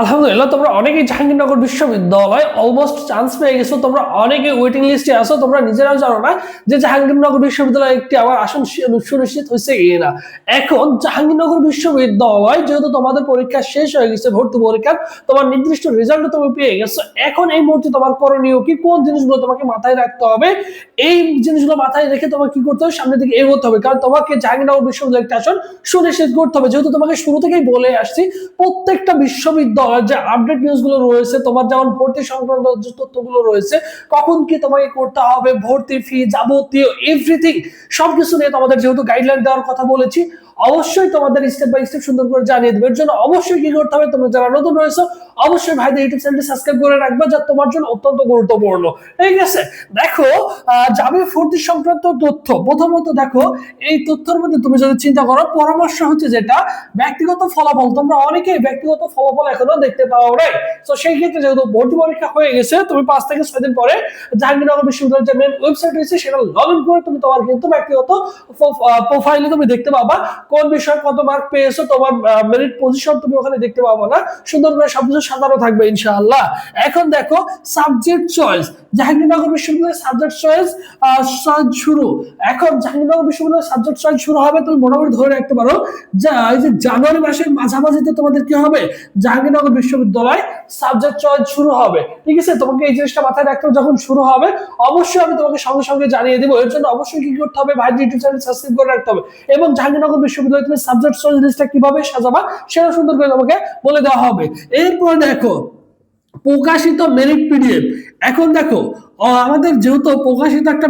আলহামদুলিল্লাহ, তোমরা অনেকেই জাহাঙ্গীরনগর বিশ্ববিদ্যালয় অলমোস্ট চান্স পেয়ে গেছো। তোমরা অনেকে ওয়েটিং লিস্টে আসো তোমরা নিজেরাও জানো না যে জাহাঙ্গীরনগর বিশ্ববিদ্যালয়ে একটি আমার আসন সুনিশ্চিত হয়েছে কি না। এখন জাহাঙ্গীরনগর বিশ্ববিদ্যালয় যেহেতু তোমাদের পরীক্ষা শেষ হয়ে গেছে, ভর্তি পরীক্ষা তোমার নির্দিষ্ট রেজাল্ট তুমি পেয়ে গেছো। এখন এই মুহূর্তে তোমার করণীয় কি? কোন জিনিসগুলো তোমাকে মাথায় রাখতে হবে? এই জিনিসগুলো মাথায় রেখে তোমাকে কি করতে হবে? সামনে দিকে এগোতে হবে। কারণ তোমাকে জাহাঙ্গীরনগর বিশ্ববিদ্যালয় একটা আসন সুনিশ্চিত করতে হবে। যেহেতু তোমাকে শুরু থেকেই বলে আসছি, প্রত্যেকটা বিশ্ববিদ্যালয়ের যে আপডেট নিউজগুলো রয়েছে, তোমার যেমন ভর্তি সংক্রান্ত যে তথ্যগুলো রয়েছে, কখন কি তোমাকে করতে হবে, ভর্তি ফি যাবতীয় এভরিথিং সবকিছু নিয়ে তোমাদের যেহেতু গাইডলাইন দেওয়ার কথা বলেছি, অবশ্যই তোমাদের স্টেপ বাই স্টেপ সুন্দর করে জানিয়ে দেবে। এর জন্য অবশ্যই কি করতে হবে, তোমরা যারা নতুন রয়েছে অবশ্যই ভাইদের ইউটিউব চ্যানেলটি সাবস্ক্রাইব করে রাখবে, যা তোমার জন্য অত্যন্ত গুরুত্বপূর্ণ। ঠিক আছে? দেখো যাবে ভর্তি সংক্রান্ত তথ্য। প্রথমত দেখো, এই তথ্যের মধ্যে তুমি যদি চিন্তা করো, পরামর্শ হচ্ছে যেটা, ব্যক্তিগত ফলাফল। তোমরা অনেকেই ব্যক্তিগত ফলাফল এখনও দেখতে পাও নাই। তো সেই ক্ষেত্রে যেহেতু ভর্তি পরীক্ষা হয়ে গেছে, তুমি পাঁচ থেকে ছয় দিন পরে জাহাঙ্গীরনগর বিশ্ববিদ্যালয়ের যে মেন ওয়েবসাইট রয়েছে, সেটা লগ ইন করে তুমি তোমার কিন্তু ব্যক্তিগত প্রোফাইলে তুমি দেখতে পাবা। কোন বিষয়ে কত মার্ক পেয়েছ, তোমার মেরিট পজিশন তুমি ওখানে দেখতে পাবো না। সুন্দর করে সবকিছু সাজানো থাকবে ইনশাআল্লাহ। এখন দেখো সাবজেক্ট চয়েস জাহাঙ্গীরনগর বিশ্ববিদ্যালয়ের সাবজেক্ট চয়েস শুরু। এখন জাহাঙ্গীরনগর বিশ্ববিদ্যালয়ের সাবজেক্ট চয়েস শুরু হবে, তুমি মোটামুটি ধরে রাখতে পারো। যা, এই যে জানুয়ারি মাসের মাঝামাঝিতে তোমাদের কি হবে? জাহাঙ্গীরনগর বিশ্ববিদ্যালয় সাবজেক্ট চয়েস শুরু হবে। ঠিক আছে? তোমাকে এই জিনিসটা মাথায় রাখতে যখন শুরু হবে, অবশ্যই আমি তোমাকে সঙ্গে সঙ্গে জানিয়ে দেবো। এর জন্য অবশ্যই কি করতে হবে? ভাই ইউটিউব চ্যানেল সাবস্ক্রাইব করে রাখতে হবে। এবং জাহাঙ্গীরনগর বিশ্ববিদ্যালয়ে তুমি সাবজেক্ট চয়েস লিস্টটা কীভাবে সাজাবা, সেটা সুন্দর করে তোমাকে বলে দেওয়া হবে। এরপর দেখো, প্রকাশিত মেরিট পিডিএফ এখন দেখো আমাদের যেহেতু প্রকাশিত একটা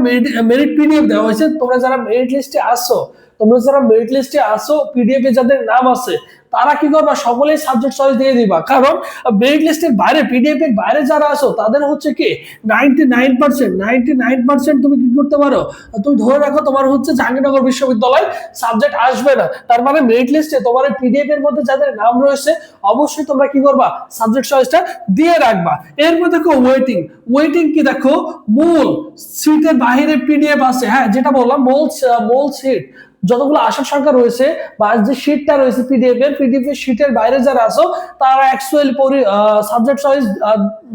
মেরিট পিডিএফ দেওয়া হয়েছে, তোমরা যারা মেরিট লিস্টে আসো, তোমরা যারা মেরিট লিস্টে আসো পিডিএফ এ যাদের নাম আছে তারা কি করবা? সকলেই সাবজেক্ট চয়েস দিয়ে দিবা। কারণ মেরিট লিস্টের বাইরে পিডিএফ এর বাইরে যারা আসো তাদের হচ্ছে কি ninety nine percent ninety nine percent তুমি কি করতে পারো? তুমি ধরে রাখো, তোমার হচ্ছে জাহাঙ্গীরনগর বিশ্ববিদ্যালয় সাবজেক্ট আসবে না। তার মানে মেরিট লিস্টে তোমার পিডিএফ এর মধ্যে যাদের নাম রয়েছে, অবশ্যই তোমরা কি করবা? সাবজেক্ট চয়েসটা দিয়ে রাখবা। এর মধ্যে দেখো ওয়েটিং ওয়েটিং কি দেখো? মূল সিটের বাইরে পিডিএফ আছে। হ্যাঁ যেটা বললাম মূল মূল সিট যতগুলো আসার সংখ্যা রয়েছে বা যে শিটটা রয়েছে পিডিএফ এর পিডিএফ এর শিটের বাইরে যারা আছো, তারা অ্যাকচুয়ালি সাবজেক্ট চয়েস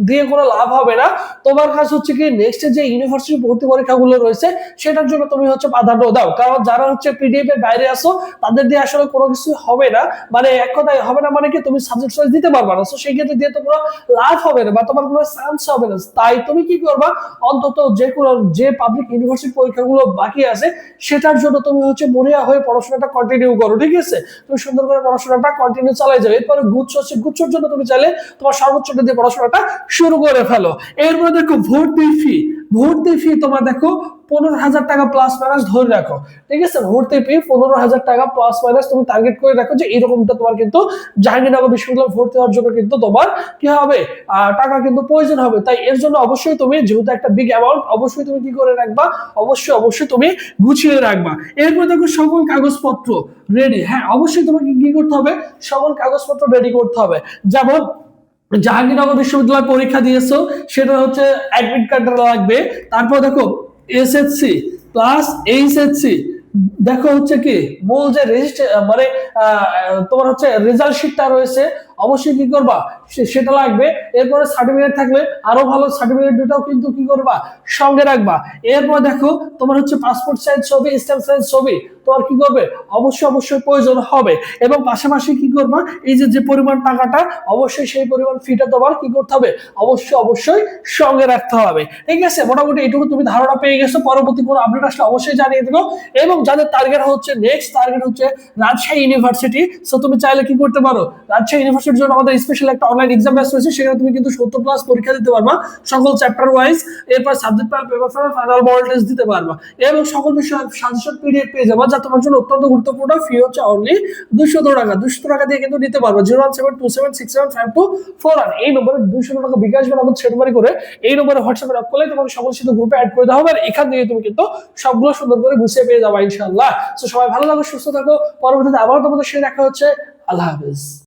দিয়ে কোনো লাভ হবে না। তোমার কাজ হচ্ছে কি নেক্সট যে ইউনিভার্সিটি ভর্তি পরীক্ষাগুলো রয়েছে, সেটার জন্য তুমি হচ্ছে প্রাধান্য দাও। কারণ যারা হচ্ছে পিডিএফ এর বাইরে আসো তাদের দিয়ে আসলে কোনো কিছু হবে না। মানে এক কথায় হবে না মানে কি, তুমি সাবজেক্ট চয়েস দিতে পারবা না। তো সেই ক্ষেত্রে দিয়ে তোমার লাভ হবে না বা তোমার কোনো চান্স হবে না। তাই তুমি কি করবা, অন্তত যে কোনো, যে পাবলিক ইউনিভার্সিটি পরীক্ষাগুলো বাকি আছে, সেটার জন্য তুমি হচ্ছে মরিয়া হয়ে পড়াশোনাটা কন্টিনিউ করো, ঠিক আছে? তুমি সুন্দর করে পড়াশোনাটা কন্টিনিউ চালাই যাবে এরপরে গুচ্ছ আছে, গুচ্ছর জন্য তুমি চাইলে তোমার সর্বোচ্চটা দিয়ে পড়াশোনাটা শুরু করে ফেলো। এরপরে দেখো ভর্তি ফি ভর্তি ফি তোমার দেখো পনেরো হাজার টাকা প্লাস মাইনাস ধরে রাখো। ঠিক আছে? ভর্তি ফি পনেরো হাজার টাকা প্লাস মাইনাস তুমি টার্গেট করে রাখো যে এরকমটা তোমার কিন্তু জাহাঙ্গীরনগর বিশ্ববিদ্যালয় ভর্তি হওয়ার জন্য কিন্তু তোমার কি হবে? টাকা কিন্তু প্রয়োজন হবে। তাই এর জন্য অবশ্যই তুমি যেহেতু একটা বিগ অ্যামাউন্ট অবশ্যই তুমি কি করে রাখবা? অবশ্যই অবশ্যই তুমি গুছিয়ে রাখবা। এরপর দেখো সকল কাগজপত্র রেডি হ্যাঁ অবশ্যই তোমাকে কি করতে হবে? সকল কাগজপত্র রেডি করতে হবে। যেমন জাহাঙ্গীরনগর বিশ্ববিদ্যালয় পরীক্ষা দিয়েছ, সেটা হচ্ছে অ্যাডমিট কার্ডটা লাগবে। তারপর দেখো এসএসসি প্লাস এইচএসসি দেখো হচ্ছে কি, মূল যে রেজিস্ট্রে মানে তোমার হচ্ছে রেজাল্ট শিটটা রয়েছে অবশ্যই কি করবা? সেটা লাগবে। এরপরে সার্টিফিকেট থাকলে আরও ভালো সার্টিফিকেট দুটাও কিন্তু কি করবা? সঙ্গে রাখবা। এরপর দেখো, তোমার হচ্ছে পাসপোর্ট সাইজ ছবি স্ট্যাম্প সাইজ ছবি। তোমার কি করবে? অবশ্যই অবশ্যই প্রয়োজন হবে। এবং পাশাপাশি কি করবা? এই যে যে পরিমাণ টাকাটা, অবশ্যই সেই পরিমাণ ফিটা তোমার কি করতে হবে? অবশ্যই অবশ্যই সঙ্গে রাখতে হবে। ঠিক আছে? মোটামুটি এটুকু তুমি ধারণা পেয়ে গেছো। পরবর্তী কোনো আপডেট আসলে অবশ্যই জানিয়ে দেবো। এবং যাদের টার্গেট হচ্ছে নেক্সট টার্গেট হচ্ছে রাজশাহী ইউনিভার্সিটি সো তুমি চাইলে কি করতে পারো? রাজশাহী ইউনিভার্সিটির জন্য আমাদের স্পেশাল একটা অনলাইন এক্সাম ব্যাচ রয়েছে, সেখানে তুমি কিন্তু সত্তর প্লাস পরীক্ষা দিতে পারবা, সকল চ্যাপ্টার ওয়াইজ এরপর subject paper paper final model test দিতে পারবা। এবং সকল বিষয় সাজেশন পিডিএফ পেয়ে যাবা, যা তোমার জন্য অত্যন্ত গুরুত্বপূর্ণ। ফি হচ্ছে অনলি দুশো টাকা। দুশো টাকা দিয়ে কিন্তু নিতে পারবা। Zero one seven two seven six seven five two four one এই নম্বরে দুশো টাকা বিকাশ বা নগদ সেটমারি করে এই নম্বরে হোয়াটসঅ্যাপে আপ করলে তোমাকে সকল সাথে গ্রুপে অ্যাড করে দেওয়া হবে। আর এখান থেকে তুমি কিন্তু সবগুলো সুন্দর করে গুছিয়ে পেয়ে যাবা ইনশাআল্লাহ। তো সবাই ভালো থাকো, সুস্থ থাকো। পরবর্তীতে আবার তোমাদের সাথে দেখা হচ্ছে। আল্লাহ হাফেজ।